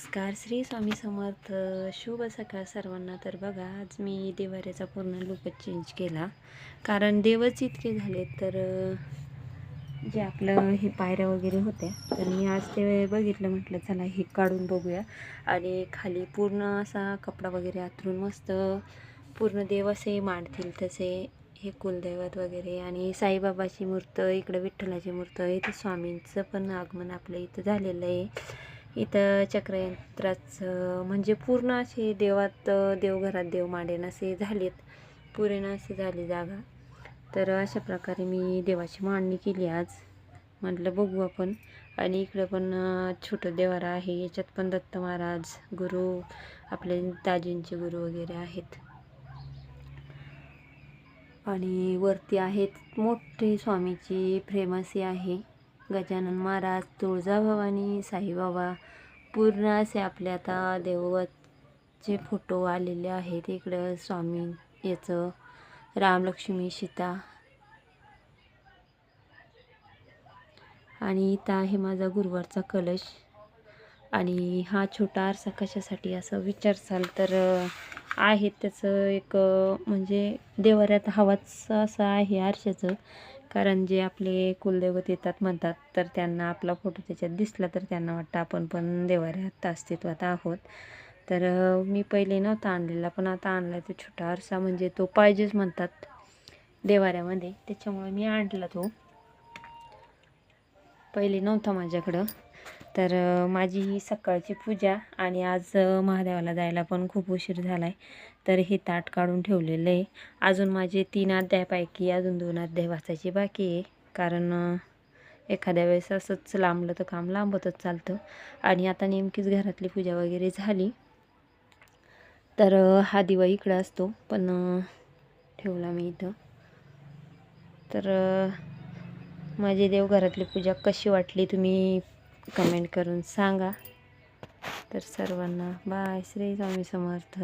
नमस्कार. श्री स्वामी समर्थ. शुभ सकाळ सर्वांना. तर बघा आज मी देवाऱ्याचा पूर्ण लुकच चेंज केला. कारण देवच इतके झाले तर जे आपलं हे पायऱ्या वगैरे होत्या तर मी आज ते बघितलं म्हटलं चला हे काढून बघूया. आणि खाली पूर्ण असा कपडा वगैरे आतरून मस्त पूर्ण देव असे मांडतील तसे हे कुलदैवत वगैरे. आणि साईबाबाची मूर्त इकडं विठ्ठलाची मूर्त इथं स्वामींचं पण आगमन आपलं इथं झालेलं आहे. इथं चक्रयंत्राचं म्हणजे पूर्ण असे देवात देवघरात देव मांडेन असे झालेत. पूर्ण अशी झाली जागा. तर अशा प्रकारे मी देवाची मांडणी केली आज. म्हटलं बघू आपण. आणि इकडं पण छोटं देवारा आहे. याच्यात पण दत्त महाराज गुरु आपले दाजींचे गुरु वगैरे आहेत. आणि वरती आहेत मोठे स्वामीची फ्रेमसी आहे. गजानन महाराज तुळजाभवानी साईबाबा पूर्ण असे आपले आता देवचे फोटो आलेले आहेत इकडं स्वामी याचं. रामलक्ष्मी सीता. आणि इथं आहे माझा गुरुवारचा कलश. आणि हा छोटा आरसा कशासाठी असं विचारसाल तर आहे त्याचं एक म्हणजे देवाऱ्यात हवाच असं आहे आरशाचं. कारण जे आपले कुलदैवत येतात म्हणतात तर त्यांना आपला फोटो त्याच्यात दिसला तर त्यांना वाटतं आपण पण देवाऱ्यात अस्तित्वात आहोत. तर मी पहिले नव्हता आणलेला पण आता आणला तो छोटा आरसा म्हणजे तो पाहिजेच म्हणतात देवाऱ्यामध्ये. त्याच्यामुळे मी आणला तो. पहिले नव्हता माझ्याकडं. तर माझी ही सकाळची पूजा आणि आज महादेवाला जायला पण खूप उशीर झाला आहे तर हे ताट काढून ठेवलेलं आहे. अजून माझे तीन अध्यायापैकी अजून दोन अध्याय वाचायचे बाकी आहे. कारण एखाद्या वेळेस असंच लांबलं तर काम लांबतच चालतं. आणि आता नेमकीच घरातली पूजा वगैरे झाली. तर हा दिवा इकडं असतो. पण ठेवला मी इथं. तर माझी देवघरातली पूजा कशी वाटली तुम्ही कमेंट करून सांगा. तर सर्वांना बाय. श्री स्वामी समर्थ.